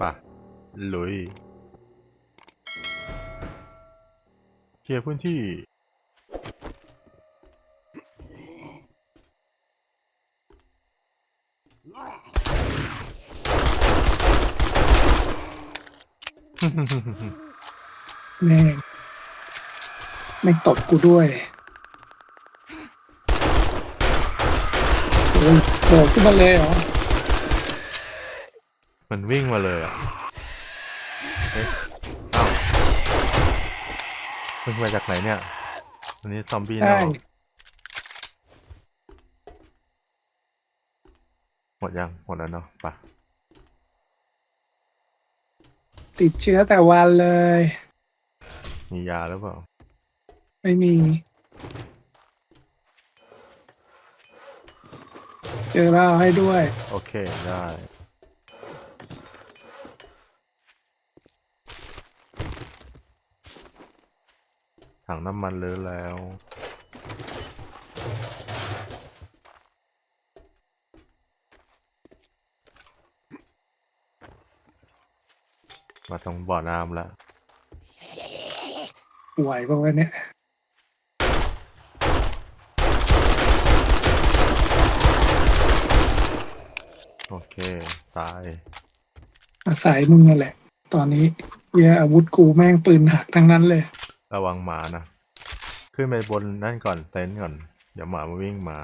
ป่ะลุยเคลียร์พื้นที่ แม่งไม่งตบกูด้วยโอ้โผล่ขึ้นมาเลยเหรอ มันวิ่งมาเลยอะเอ๊ะอ้าวมันมาจากไหนเนี่ยอันนี้ซอมบี้ใช่เนาะหมดยังหมดแล้วเนาะไปะติดเชื้อแต่วันเลย มียาหรือเปล่าไม่มี เจอเหล้าให้ด้วย โอเคได้ ถังน้ำมันเลอะแล้ว มาตรงบ่อน้ำแล้วไหวปะวะเนี่ยโอเค ตาย อาศัยมึงนั่นแหละ ตอนนี้เวียอาวุธกูแม่งปืนหักทั้งนั้นเลย ระวังหมานะ ขึ้นไปบนนั่นก่อนเต็นท์ก่อน เดี๋ยวหมามาวิ่งมา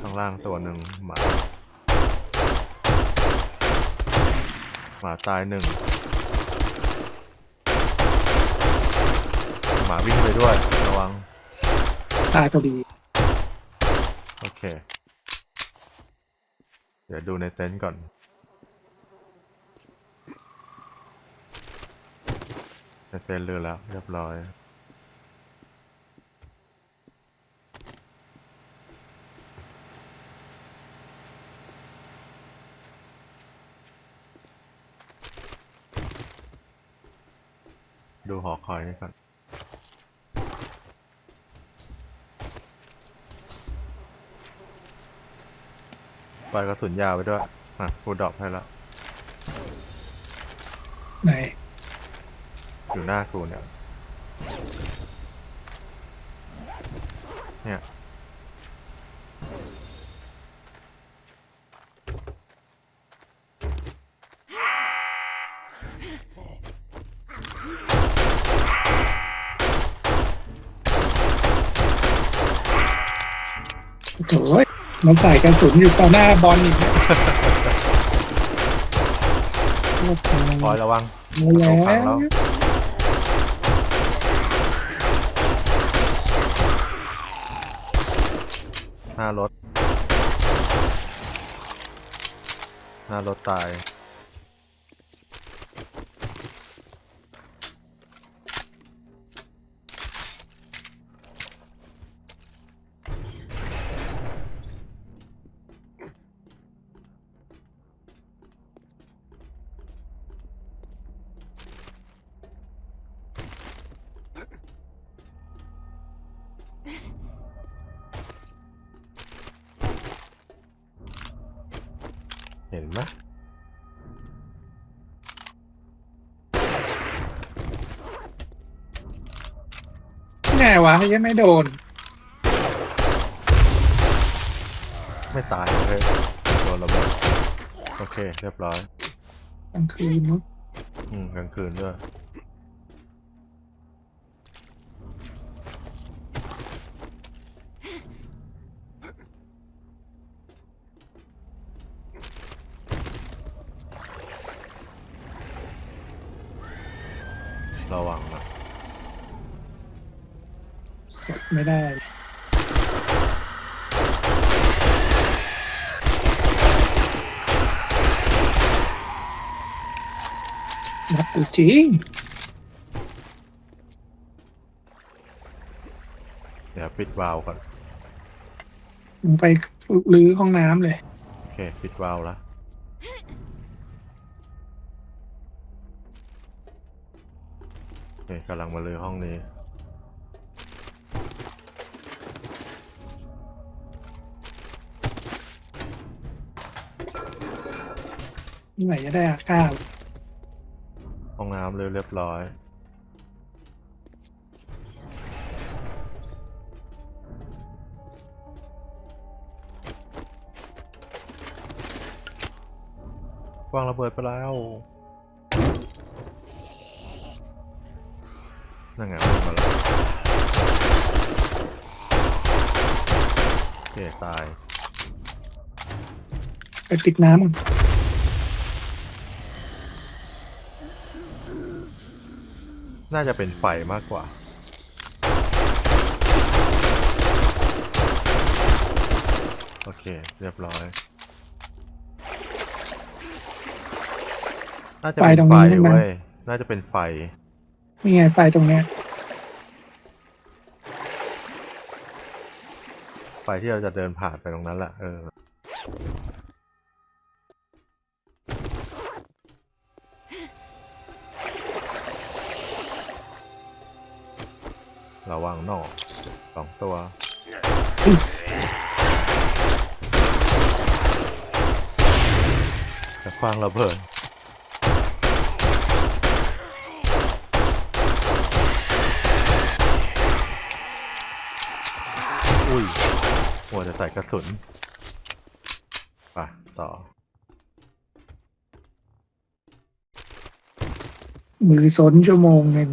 ข้างล่างตัวหนึ่งหมา หมาตายหนึ่ง หมาวิ่งไปด้วย ระวัง ตายพอดี โอเค เดี๋ยวดูในเต็นท์ก่อน ใน เต็นเรือแล้ว เรียบร้อย ดูหอคอยนี่ก่อนปล่อยกระสุนยาวไปด้วย อะกูดรอปให้แล้วไหน อยู่หน้ากูเนี่ย เนี่ย โถ่มาใส่กระสุนอยู่ต่อหน้าบอลอีกนะโอ้โหคอยระวัง มาประตูพัแล้งแล้ว หน้ารถ หน้ารถตาย นไหมไงวะยังไม่โดน ไม่ตายเลยโดนระเบิดโอเค เรียบร้อย กลางคืนเนอะอืมกลางคืนด้วย ระวังนะ สด ไม่ได้ นับกูจริงเดี๋ยวปิดวาล์วก่อน มึงไปรื้อห้องน้ำเลย โอเค ปิดวาล์วแล้วโอเคกำลังมาเลยห้องนี้ ไหนจะได้อาก้าห้องน้ำเลยเรียบร้อย วางระเบิดไปแล้ว นั่นไงมันมาแล้วโอเคตาย ไปติดน้ำมัน น่าจะเป็นไฟมากกว่า โอเค เรียบร้อย น่าจะเป็นไฟเว้ย น่าจะเป็นไฟนี่ไงไฟตรงเนี้ย ไฟที่เราจะเดินผ่านไปตรงนั้นแหละ เออ ระวังนอกสองตัวจะควางระเบิดอุ้ยหัวจะใส่กระสุนไปต่อ มือสนชั่วโมงหนึ่ง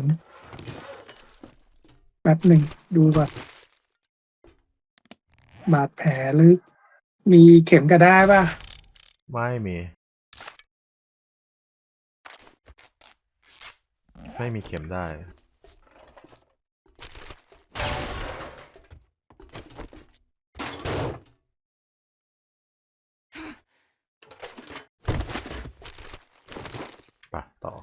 แป๊บหนึ่งดูก่อนบาดแผลลึก มีเข็มกระได้ป่ะ ไม่มี ไม่มีเข็มได้ ไปต่อ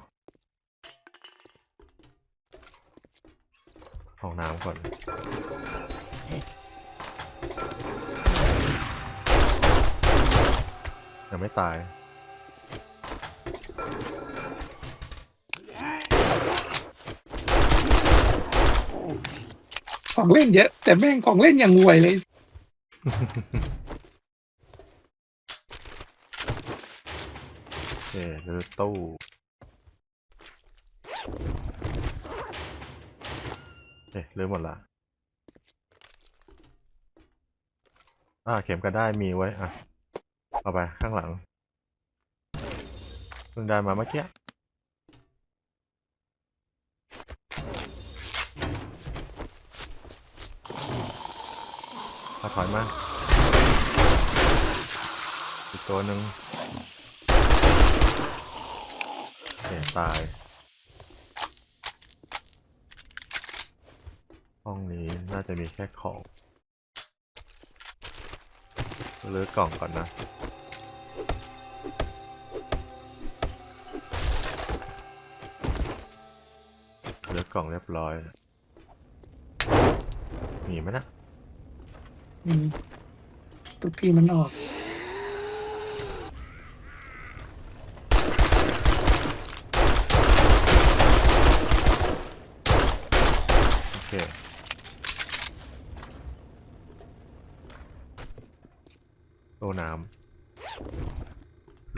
ห้ องน้ำก่อน ยังไม่ตาย ของเล่นเยอะ แต่แม่งของเล่นอย่างห่วยเลย โอเคหรือตู้ เอ๊ะลืมหมดละอ่าเข็มกันได้มีไว้ อะ เอาไปข้างหลังเพิ่งได้มาเมื่อกี้าถอยมา อีกตัวหนึ่งโอเคตาย ห้องนี้น่าจะมีแค่ของหรือกล่องก่อนนะเลือกล่องเรียบร้อยมีไหมนะมีตุกกี้มันออก โอเค ตู้น้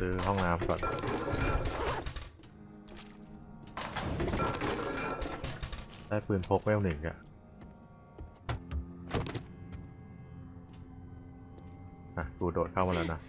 ำหรือห้องน้ำก่อนได้ปืนพกเวลหนึ่งอะอะ กูโดดเข้ามาแล้วนะ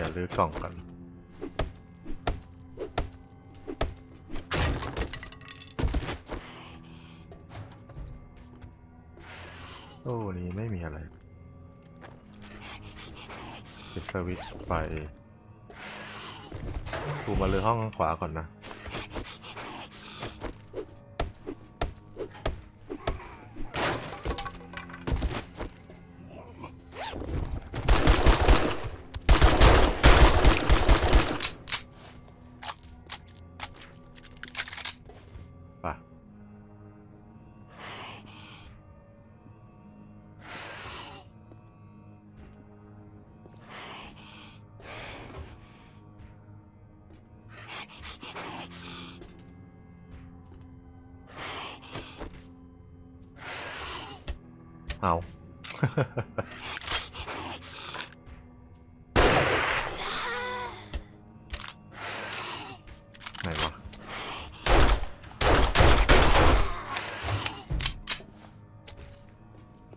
ดี๋ยวรื้อกล่องก่อนโอ้นี่ไม่มีอะไรปิดสวิตช์ไฟกูมาเลือห้องขวาก่อนนะ เอาไหนวะ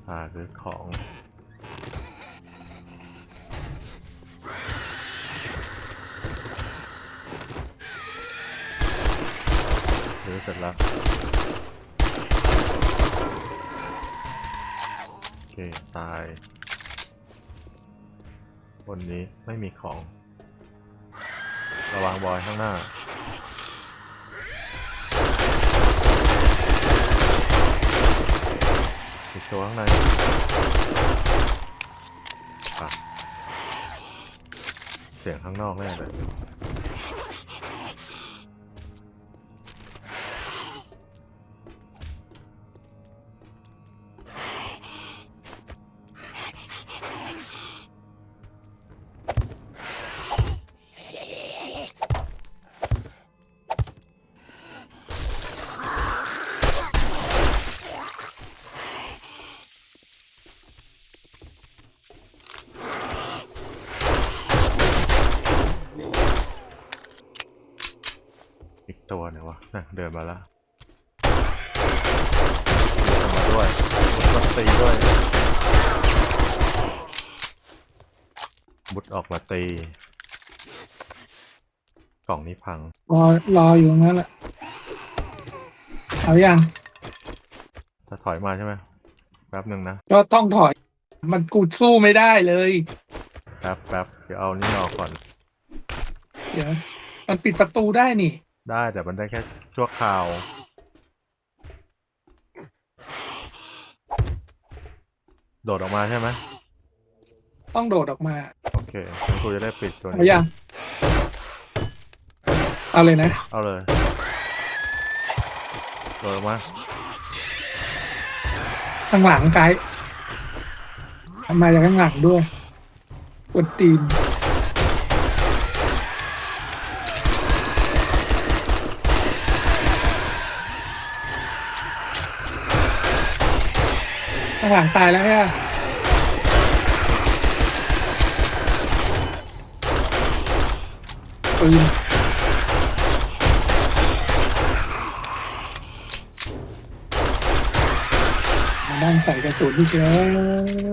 อ่าคือของหรือเสร็จแล้ว โอเค ตาย บนนี้ไม่มีของ ระวังบอยข้างหน้า อีกตัวข้างในเสียงข้างนอกแน่เลย นี่ยวะน่ะเดินมาแล้วมาด้วยมาตีด้วย มุดออกมาตี กล่องนี้พัง รอรออยู่ตรงนั้นแหละเอายังจะถอยมาใช่ไหมแป๊บหนึ่งนะ ก็ต้องถอย มันกูสู้ไม่ได้เลย แป๊บแป๊บเดี๋ยวเอานี่ออกก่อน เดี๋ยว มันปิดประตูได้นี่ ได้แต่มันได้แค่ชั่วคราว โดดออกมาใช่ไหมต้องโดดออกมาโอเคงั้นกูจะได้ปิดตัวเอานี้ ยังเอาเลยนะ เอาเลย โดดออกมา ข้างหลังไกด์มาจากข้างหลังด้วยกดตีน ข้างหลังตายแล้วแค่ปืนมานั่งใส่กระสุนอีกแล้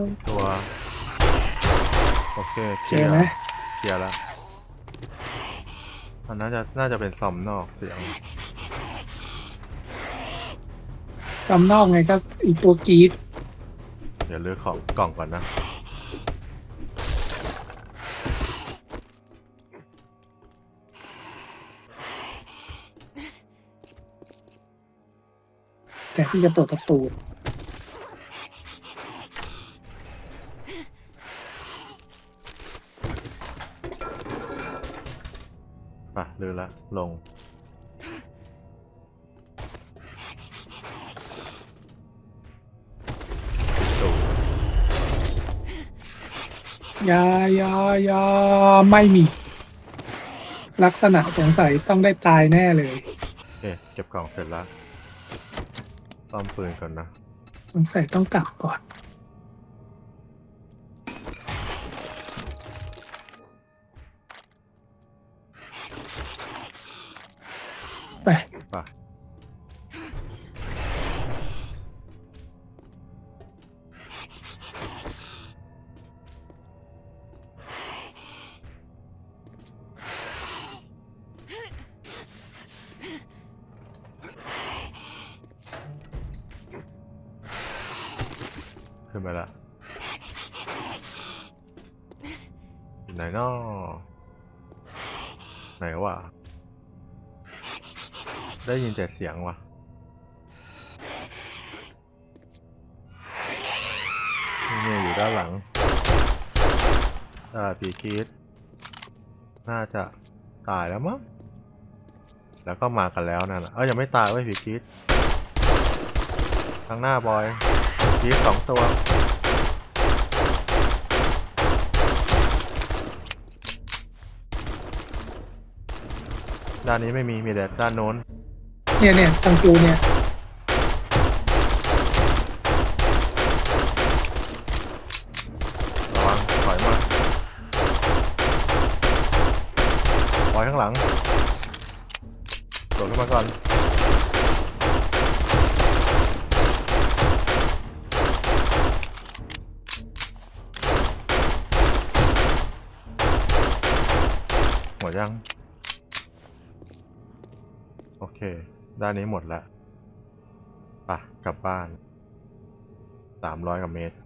วตัวโอเคเคเจลียอร์ไหมเคลียร์แล้วมันน่าจะน่าจะเป็นซอมนอกเสียงกำนอกไงก็อีกตัวกรีด เดี๋ยวเลือกของกล่องก่อนนะ แต่ที่จะเปิดประตูป่ะเลือกละลง ยายายาไม่มี ลักษณะสงสัยต้องได้ตายแน่เลยเอ๊ะเก็บกล่องเสร็จแล้วซ่อมปืนก่อนนะ สงสัยต้องกลับก่อน ขึ้นไปละอยู่ไหนนอไหนวะได้ยินแต่เสียงวะนี่อยู่ด้านหลังอ่าปีคีดน่าจะตายแล้วมั้งแล้วก็มากันแล้วนั่นแหละเอ้ยยังไม่ตายเว้ยปีคีดข้างหน้าบอย ปีคีดสองตัวได้านนี้ไม่มี มีแต่ด้านโน้น เนี่ยเนี่ยทางกูเนี่ย ระวังถอยมาปล่อยข้างหลังโดดขึ้นมาก่อน ยัง โอเค ด้านนี้หมดแล้วไปะกลับบ้าน สามร้อยกว่าเมตร